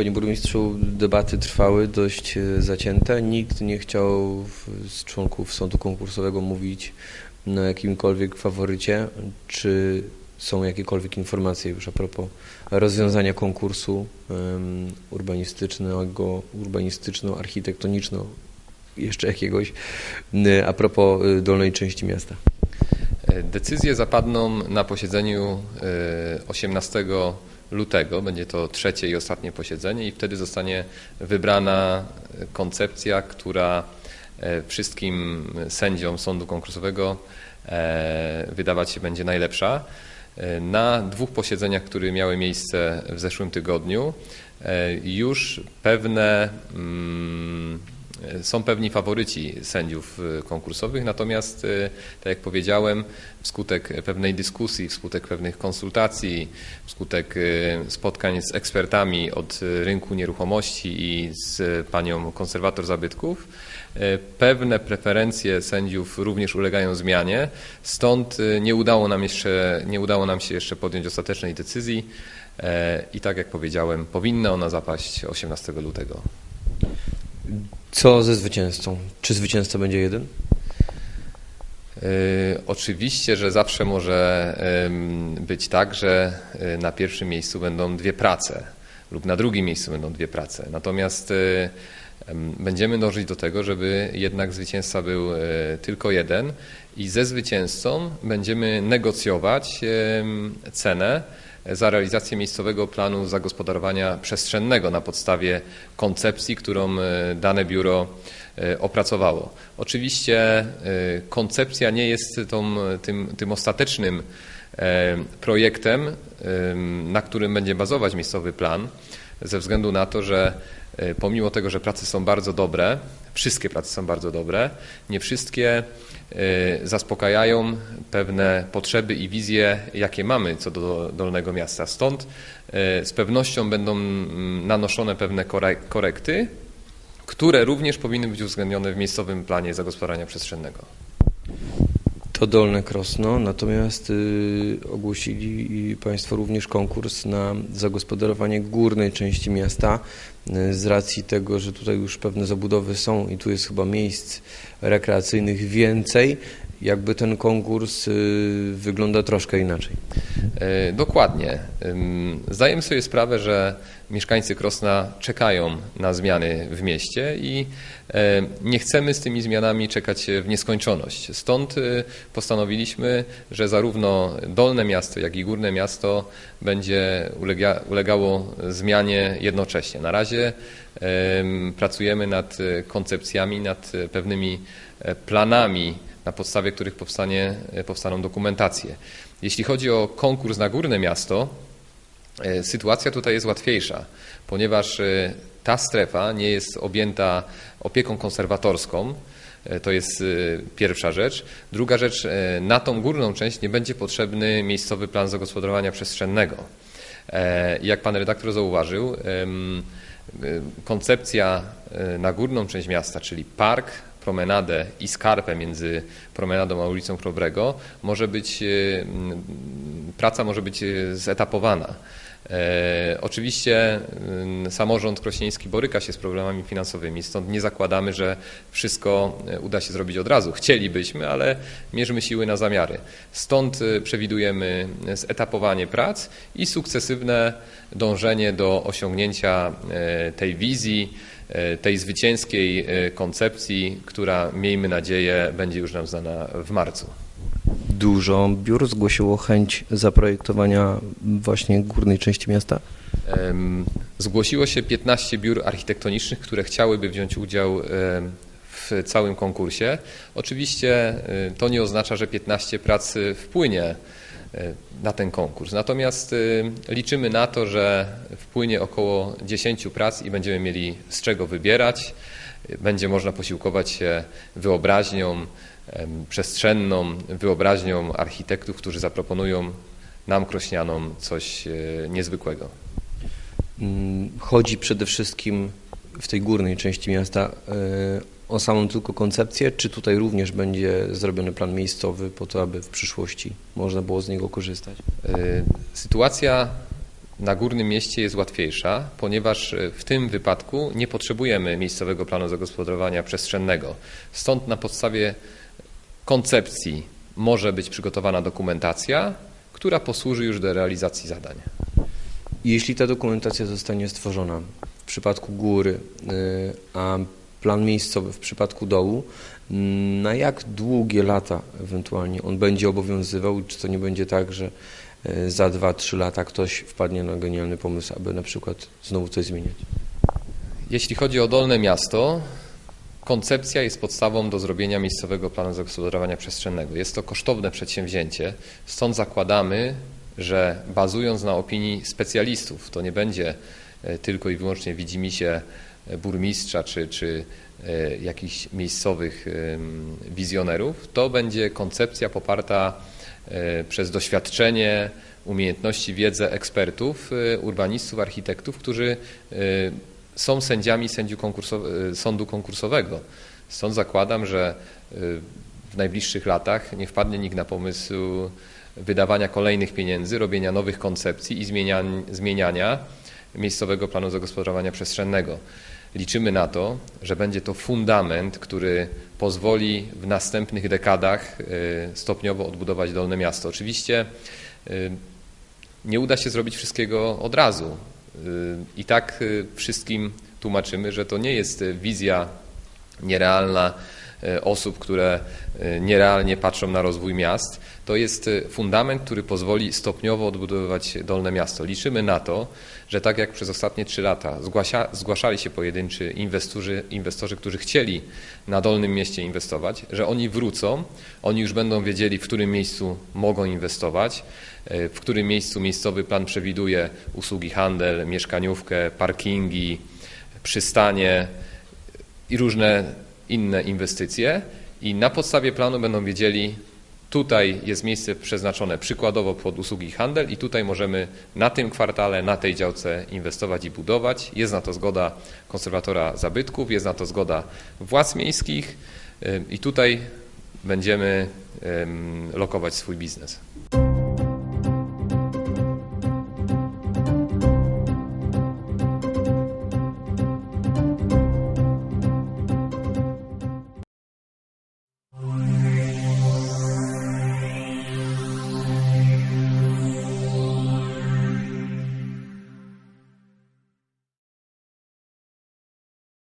Panie Burmistrzu, debaty trwały dość e, zacięte. Nikt nie chciał z członków sądu konkursowego mówić na jakimkolwiek faworycie. Czy są jakiekolwiek informacje już a propos rozwiązania konkursu urbanistycznego, urbanistyczno-architektoniczno, jeszcze jakiegoś, m, a propos e, dolnej części miasta? E, Decyzje zapadną na posiedzeniu e, 18 lutego. Będzie to trzecie i ostatnie posiedzenie i wtedy zostanie wybrana koncepcja, która e, wszystkim sędziom sądu konkursowego e, wydawać się będzie najlepsza. E, Na dwóch posiedzeniach, które miały miejsce w zeszłym tygodniu, już pewne mm, są pewni faworyci sędziów y, konkursowych, natomiast, y, tak jak powiedziałem, wskutek pewnej dyskusji, wskutek pewnych konsultacji, wskutek spotkań z ekspertami od rynku nieruchomości i z panią konserwator zabytków, pewne preferencje sędziów również ulegają zmianie, stąd nie udało nam, jeszcze, nie udało nam się jeszcze podjąć ostatecznej decyzji e, i tak jak powiedziałem, powinna ona zapaść 18 lutego. Co ze zwycięzcą? Czy zwycięzca będzie jeden? Y, Oczywiście, że zawsze może być tak, że y, na pierwszym miejscu będą dwie prace lub na drugim miejscu będą dwie prace. Natomiast y, będziemy dążyć do tego, żeby jednak zwycięzca był tylko jeden i ze zwycięzcą będziemy negocjować cenę za realizację miejscowego planu zagospodarowania przestrzennego na podstawie koncepcji, którą y, dane biuro y, opracowało. Oczywiście y, koncepcja nie jest tą, tym, tym ostatecznym e, projektem, na którym będzie bazować miejscowy plan, ze względu na to, że e, pomimo tego, że prace są bardzo dobre, wszystkie prace są bardzo dobre, nie wszystkie e, zaspokajają pewne potrzeby i wizje, jakie mamy co do Dolnego Miasta. Stąd e, z pewnością będą nanoszone pewne korek- korekty, które również powinny być uwzględnione w miejscowym planie zagospodarowania przestrzennego. To Dolne Krosno, natomiast y, ogłosili Państwo również konkurs na zagospodarowanie górnej części miasta y, z racji tego, że tutaj już pewne zabudowy są i tu jest chyba miejsc rekreacyjnych więcej, jakby ten konkurs y, wygląda troszkę inaczej. E, Dokładnie. Zdajemy sobie sprawę, że mieszkańcy Krosna czekają na zmiany w mieście i e, nie chcemy z tymi zmianami czekać w nieskończoność. Stąd e, postanowiliśmy, że zarówno Dolne Miasto, jak i Górne Miasto będzie ulega, ulegało zmianie jednocześnie. Na razie em, pracujemy nad e, koncepcjami, nad e, pewnymi e, planami, na podstawie których powstanie, e, powstaną dokumentacje. Jeśli chodzi o konkurs na Górne Miasto, e, sytuacja tutaj jest łatwiejsza, ponieważ e, ta strefa nie jest objęta opieką konserwatorską. E, To jest e, pierwsza rzecz. Druga rzecz, e, na tą górną część nie będzie potrzebny miejscowy plan zagospodarowania przestrzennego. E, Jak pan redaktor zauważył, e, koncepcja e, na górną część miasta, czyli park, promenadę i skarpę między promenadą a ulicą Chrobrego, może być, e, praca może być e, zetapowana. E, oczywiście samorząd krośnieński boryka się z problemami finansowymi, stąd nie zakładamy, że wszystko uda się zrobić od razu. Chcielibyśmy, ale mierzymy siły na zamiary. Stąd przewidujemy zetapowanie prac i sukcesywne dążenie do osiągnięcia tej wizji, tej zwycięskiej e, koncepcji, która miejmy nadzieję będzie już nam znana w marcu. Dużo biur zgłosiło chęć zaprojektowania właśnie górnej części miasta. Zgłosiło się 15 biur architektonicznych, które chciałyby wziąć udział em, w całym konkursie. Oczywiście e, to nie oznacza, że 15 prac e, wpłynie e, na ten konkurs. Natomiast e, liczymy na to, że wpłynie około 10 prac i będziemy mieli z czego wybierać. E, Będzie można posiłkować się wyobraźnią przestrzenną, wyobraźnią architektów, którzy zaproponują nam, krośnianom, coś e, niezwykłego. Mm, Chodzi przede wszystkim w tej górnej części miasta e, o samą tylko koncepcję, czy tutaj również będzie zrobiony plan miejscowy po to, aby w przyszłości można było z niego korzystać? Y, Sytuacja na Górnym Mieście jest łatwiejsza, ponieważ e, w tym wypadku nie potrzebujemy miejscowego planu zagospodarowania przestrzennego. Stąd na podstawie koncepcji może być przygotowana dokumentacja, która posłuży już do realizacji zadań. Jeśli ta dokumentacja zostanie stworzona w przypadku góry, y, a plan miejscowy w przypadku dołu, mm, na jak długie lata ewentualnie on będzie obowiązywał? Czy to nie będzie tak, że y, za 2-3 lata ktoś wpadnie na genialny pomysł, aby na przykład znowu coś zmieniać? Jeśli chodzi o Dolne Miasto, koncepcja jest podstawą do zrobienia miejscowego planu zagospodarowania przestrzennego. Jest to kosztowne przedsięwzięcie, stąd zakładamy, że bazując na opinii specjalistów, to nie będzie e, tylko i wyłącznie widzimisię e, burmistrza czy, czy e, jakichś miejscowych wizjonerów, to będzie koncepcja poparta e, przez doświadczenie, umiejętności, wiedzę ekspertów, e, urbanistów, architektów, którzy są sędziami sędziu konkursow- e, sądu konkursowego. Stąd zakładam, że w najbliższych latach nie wpadnie nikt na pomysł wydawania kolejnych pieniędzy, robienia nowych koncepcji i zmieniania, zmieniania miejscowego planu zagospodarowania przestrzennego. Liczymy na to, że będzie to fundament, który pozwoli w następnych dekadach e, stopniowo odbudować Dolne Miasto. Oczywiście e, nie uda się zrobić wszystkiego od razu. Y, I tak y, wszystkim tłumaczymy, że to nie jest y, wizja nierealna y, osób, które y, nierealnie patrzą na rozwój miast. To jest y, fundament, który pozwoli stopniowo odbudowywać Dolne Miasto. Liczymy na to, że tak jak przez ostatnie trzy lata zgłasia, zgłaszali się pojedynczy inwestorzy, inwestorzy, którzy chcieli na Dolnym Mieście inwestować, że oni wrócą, oni już będą wiedzieli, w którym miejscu mogą inwestować, e, w którym miejscu miejscowy plan przewiduje usługi handel, mieszkaniówkę, parkingi, przystanie i różne inne inwestycje i na podstawie planu będą wiedzieli, tutaj jest miejsce przeznaczone przykładowo pod usługi handel i tutaj możemy na tym kwartale, na tej działce inwestować i budować. Jest na to zgoda konserwatora zabytków, jest na to zgoda władz miejskich i tutaj będziemy em, lokować swój biznes.